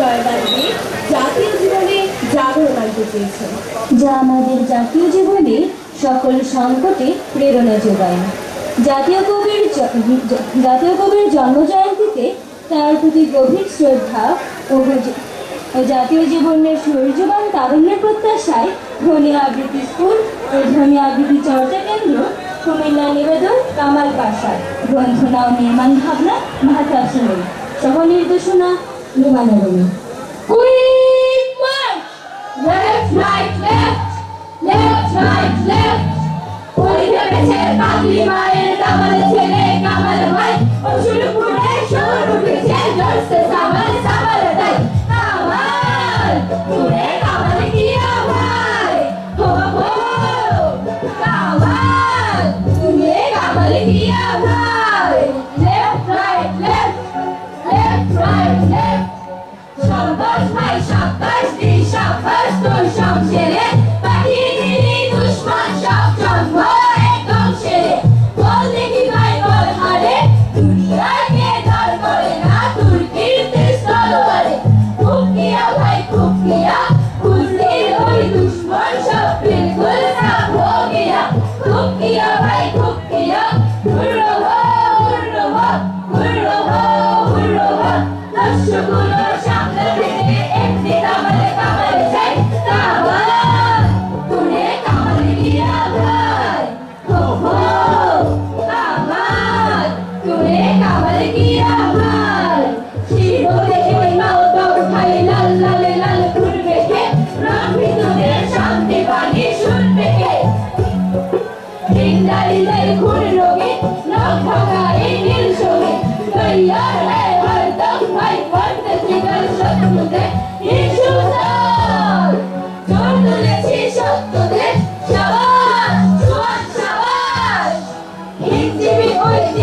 জয়গানকে জাতীয় জীবনে জাগরণ আনতে চেয়েছেন। যা আমাদের জাতীয় জীবনে সকল সংকটে প্রেরণা যোগায়। জাতীয় কবির জাতীয় কবির জন্মজয়ন্তীতে তার প্রতি গভীর শ্রদ্ধা ও জাতীয় জীবনের সূর্যবান তারুণ্যের প্রত্যাশায় ধ্বনি আবৃত্তি স্কুল ও ধ্বনি আবৃত্তি চর্চা কেন্দ্র কুমিল্লা নিবেদন, কামাল পাশার গ্রন্থনা ও নির্মাণ ভাবনা মাহাতা সহ নির্দেশনা রুমানরমী Quick march! Left, right, left! Left, right, left! পরিধে বেছে পাগলি মায়ের কামাল ছেলে কামাল ভাই ও শুরু করে শুরু উঠেছে জোরসে সামাল সামাল তাই কামাল তুরে কামাল কিয়া ভাই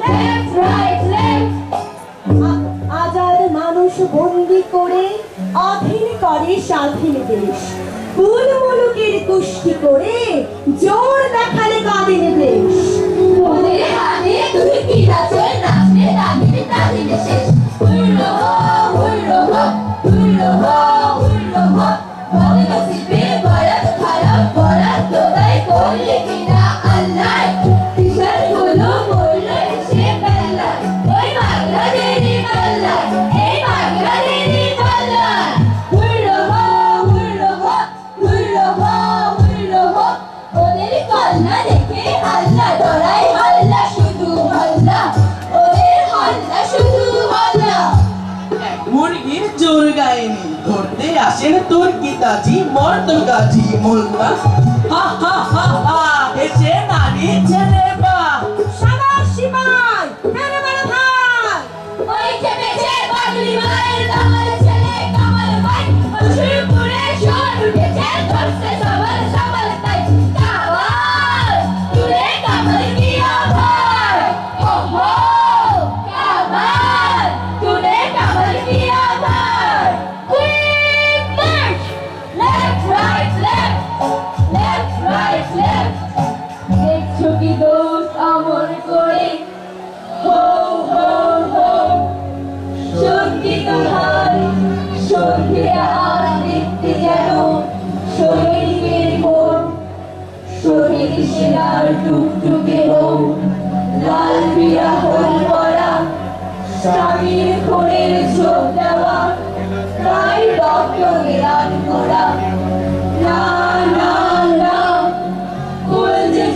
লেফট আজাদ মানুষ বন্দি করে অধীন করে স্বাধীন দেশ। কুল মুলুকের কুষ্টি করে জোর দেখালে কাদিন দেশ ওদের হাতে তুই কি নাচের নাচলে দাগিনে দাগিনে শেষ। হুল্লো হো হুল্লো হো হুল্লো হো তোর মর্দুল মর্দ গাজি মোল্লা হা হা হা হা হেসে নারী ছেলে বা। সাবাস সিপাই স্বামীর খুনের ঝোঁক দেওয়া, তাই রক্ত গেলান করা। না না না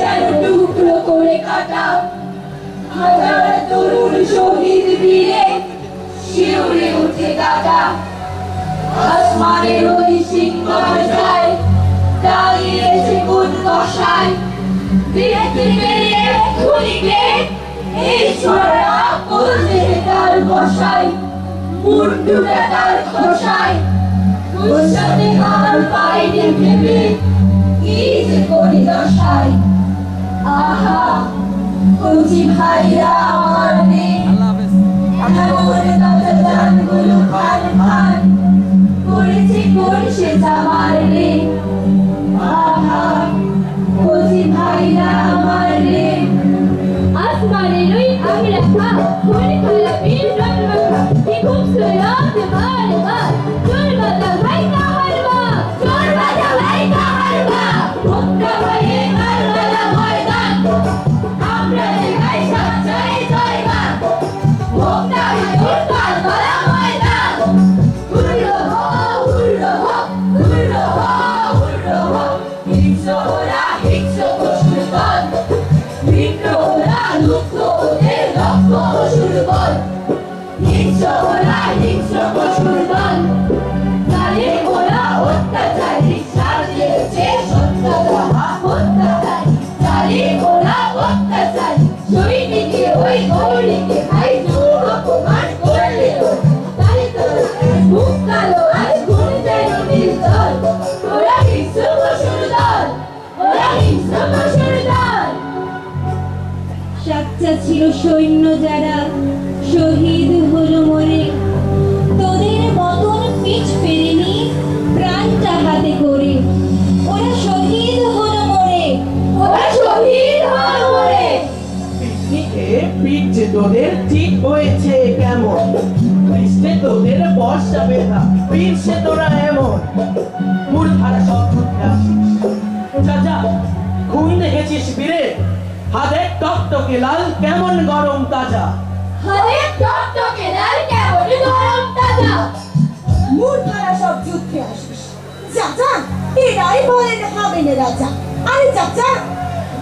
যেন টুকরো করে কাটা, হাজার তরুণ শহীদ বীরে শিউরে উঠে কাটা আসমানের ওই সিংহ যায় দাঁড়িয়েছে কোন খুনিকে তার বসায় মুন্ডুটা তার খোসায় উৎসাতে হার পাইনি ভেবে কি যে করি দশায়। আহা কচি ভাইরা আমার নেই। এমন তাজা জানগুলো খান খান, করেছে করছে জামার রে ছিল সৈন্য যারা শহীদ হলো মরে। তোদের মতন পিছ ফেরেনি প্রাণটা হাতে করে। ওরা শহীদ হলো মরে। ওরা শহীদ হল যে তোদের ঠিক হয়েছে কেমন? গ্রীষ্মে তোদের বর্ষা পীরছে তোরা এমন। মূর্ধারা সব যা যা খুন দেখেছিস বীরে? হাতে টকটকে লাল কেমন গরম তাজা? হরে টকটকে লাল কেমন গরম তাজা? মূর্খারা সব যুদ্ধে আসিস। চাচা এরাই বলেন হবে না রাজা। আরে চাচা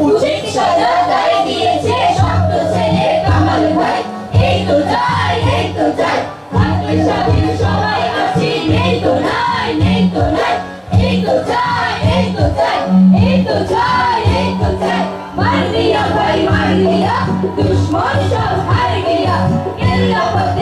উচিত সাজা তাই দিয়েছে শক্ত ছেলে কামাল ভাই। এই তো যাই এই তো যাই থাকলে স্বাধীন সবাই আছি নেই তো নাই নেই তো নাই। এই তো যাই Harbiye koyma harbiye Düşman şov harbiye Gel yapıp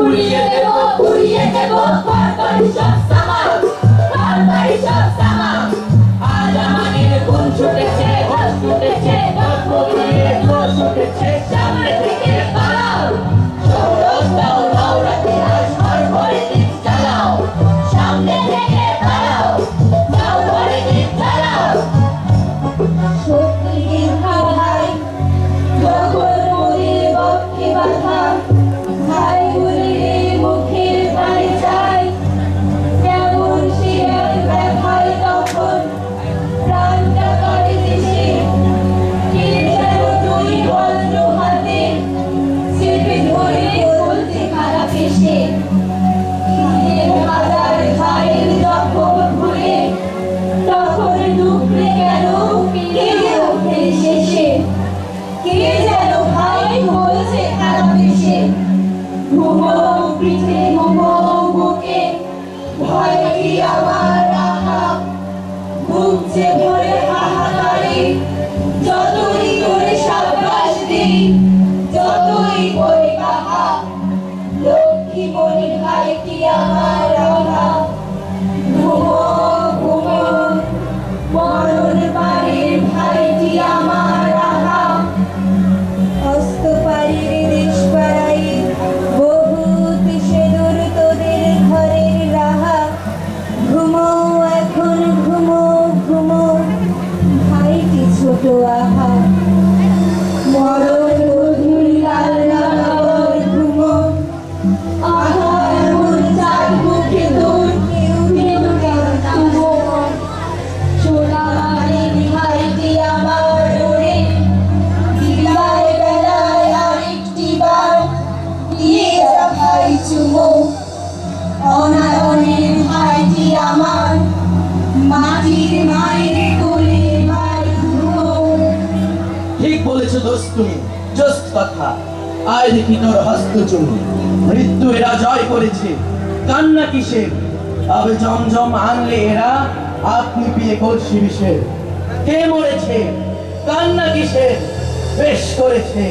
উড়িয়ে দেব উড়িয়ে দেব পরপরি সব সামাল পরপরি সব সামাল। আজ আমাদের কোন ছুটেছে ঘর ছুটেছে ঘর ছুটেছে, সামনে থেকে পালাও। আহা মরণ বধুর আমার ওরে বেলায় আরেকটি দিয়ে রাখাই চুমো অনায়নের আমার মাটির মায় মৃত্যু এরা জয় করেছে, কান্না কিসের? জমজম আনলে এরা আপনি পিয়ে করছি বিষের কে মরেছে, কান্না কিসের? বেশ করেছে,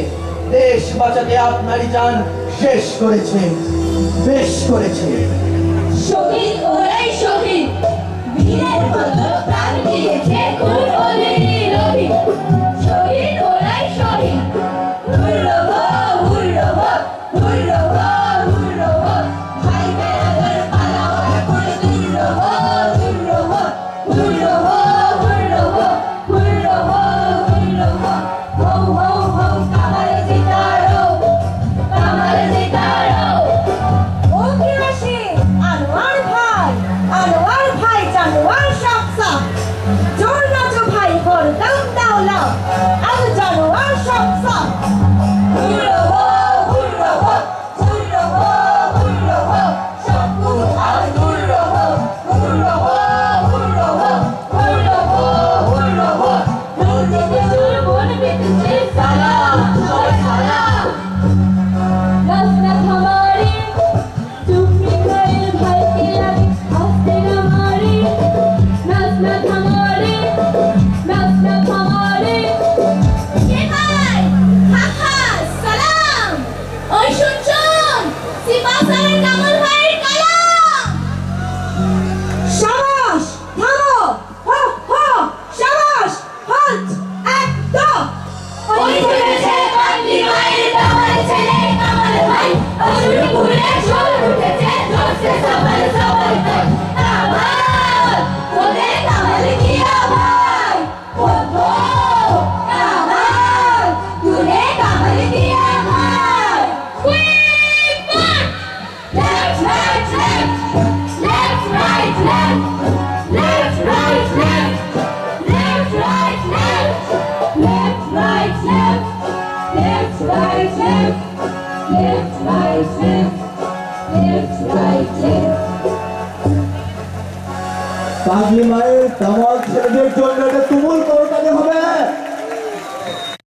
দেশ বাঁচাতে আপনারই যান শেষ করেছে, বেশ করেছে। শহীদ, ওরাই শহীদ। বীরের মতো প্রাণ দিয়েছে Tamam, dört dörtlerde tutun.